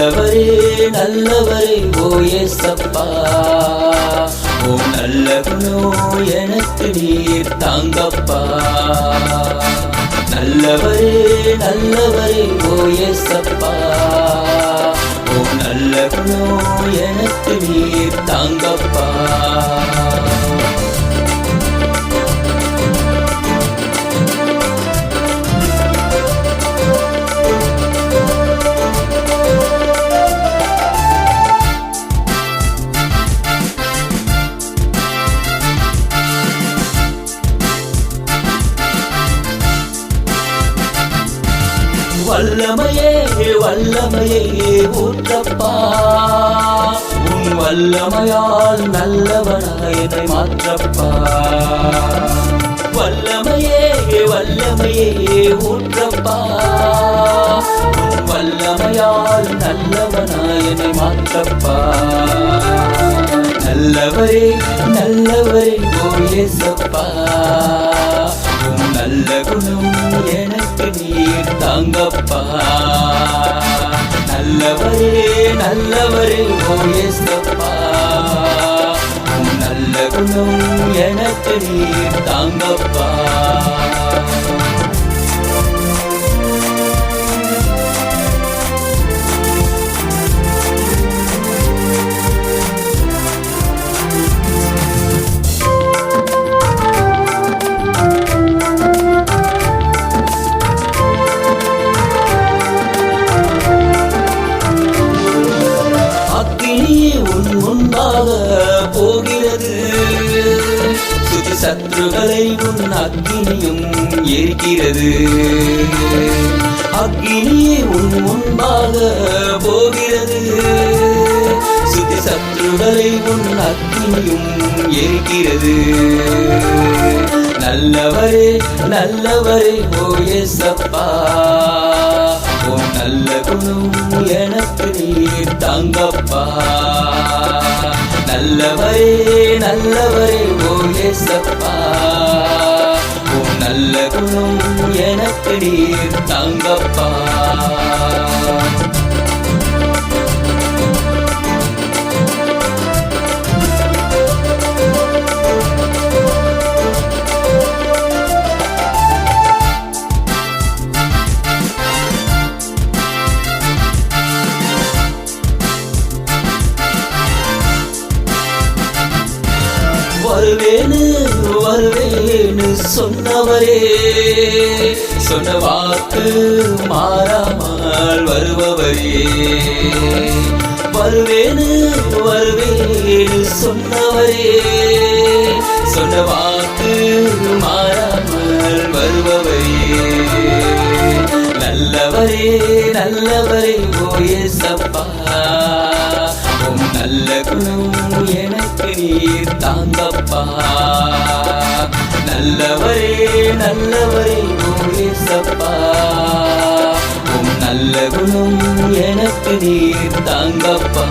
உள்ளவரே நல்லவரே ஓ ஏசப்பா ஓ நல்ல குணம் எனக்கு நீர் தாங்கப்பா. நல்லவரே நல்லவரே ஓ ஏசப்பா ஓ நல்ல குணம் எனக்கு நீர் தாங்கப்பா. வல்லமையே வல்லமையே ஊற்றப்பா. உன் வல்லமையால் நல்லவனாய் என்னை மாற்றப்பா. வல்லமையே வல்லமையே ஊற்றப்பா. உன் வல்லமையால் நல்லவனாய் என்னை மாற்றப்பா. நல்லவரே நல்லவரே ஓ இயேசப்பா. நல்ல எனக்கு நீர் தாங்கப்பா. நல்லவரே நல்லவரே ஓ நல்ல குணம் எனக்கு நீர் தாங்கப்பா. சத்ருகளை உன் அக்னியும் ஏற்கிறது அக்னியே உன் முன்பாக போகிறது. சுதி சத்ருகளை உன் அக்னியும் ஏற்கிறது நல்லவரே நல்லவரே ஓ எஸ் அப்பா. நல்ல குணம் எனக்கு நீர் தாங்கப்பா. நல்லவரே நல்லவரே ஓ சப்பா நல்ல குணம் எனக்கு நீர் தாங்கப்பா. வருவேன்னு வருவேன்னு சொன்னவரே. சொன்ன வாக்கு மாறாமல் வருபவரே. வருவேன்னு வருவேன்னு சொன்னவரே. சொன்ன வாக்கு மாறாமல் வருபவரே. நல்லவரே நல்லவரே ஓயே சப்பா குணம் எனக்கு நீர் தாங்கப்பா. நல்லவரே நல்லவரே ஓயே உம் நல்ல குணம் எனக்கு நீர் தாங்கப்பா.